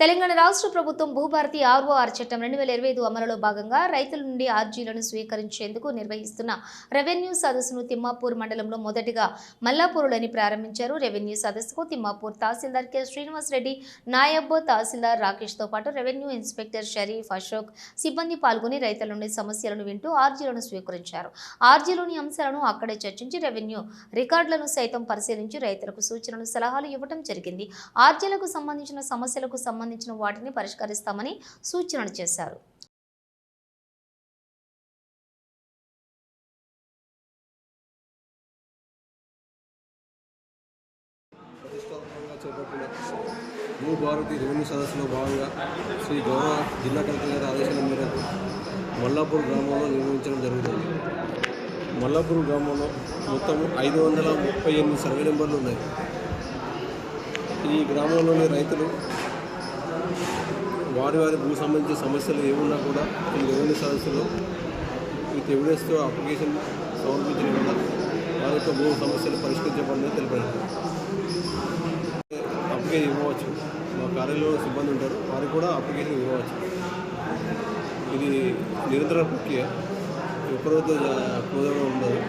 తెలంగాణ రాష్ట్ర ప్రభుత్వం భూభారతి ఆర్ఓఆర్ చట్టం రెండు వేల ఇరవై ఐదు అమలులో భాగంగా రైతుల నుండి ఆర్జీలను స్వీకరించేందుకు నిర్వహిస్తున్న రెవెన్యూ సదస్సును తిమ్మాపూర్ మండలంలో మొదటిగా మల్లాపూర్లోని ప్రారంభించారు. రెవెన్యూ సదస్సుకు తిమ్మాపూర్ తహసీల్దార్ కె. శ్రీనివాస్ రెడ్డి తహసీల్దార్ రాకేష్తో పాటు రెవెన్యూ ఇన్స్పెక్టర్ షరీఫ్ అశోక్ సిబ్బంది పాల్గొని రైతుల నుండి సమస్యలను వింటూ ఆర్జీలను స్వీకరించారు. ఆర్జీలోని అంశాలను అక్కడే చర్చించి రెవెన్యూ రికార్డులను సైతం పరిశీలించి రైతులకు సూచనలు సలహాలు ఇవ్వడం జరిగింది. ఆర్జీలకు సంబంధించిన సమస్యలకు సంబంధించిన వాటిని పరిష్కరిస్తామని సూచనలు చేశారు. ప్రతిష్టాత్మకంగా చేపట్టిన భూభారతి రెవెన్యూ సదస్సులో భాగంగా శ్రీ గౌరవ జిల్లా కలెక్టర్ గారి ఆదేశాల మేరకు మల్లాపూర్ గ్రామంలో నిర్వహించడం జరుగుతుంది. మల్లాపూర్ గ్రామంలో మొత్తం ఐదు వందల ముప్పై ఎనిమిది సర్వే నెంబర్లు ఉన్నాయి. ఈ గ్రామంలోని రైతులు వారి వారి భూ సంబంధించిన సమస్యలు ఏమున్నా కూడా ఈ రెవెన్యూ సదస్సులో ఈ ఎవిడెన్స్తో అప్లికేషన్ సమర్పించిన వల్ల వారి యొక్క భూ సమస్యలు పరిష్కరించబడిందని తెలిపారు. అప్లికేషన్ ఇవ్వవచ్చు. మా కార్యాలయంలో సిబ్బంది ఉంటారు. వారికి కూడా అప్లికేషన్ ఇవ్వవచ్చు. ఇది నిరంతర ప్రక్రియ. ఎప్పుడైతే పూజగా ఉండదు.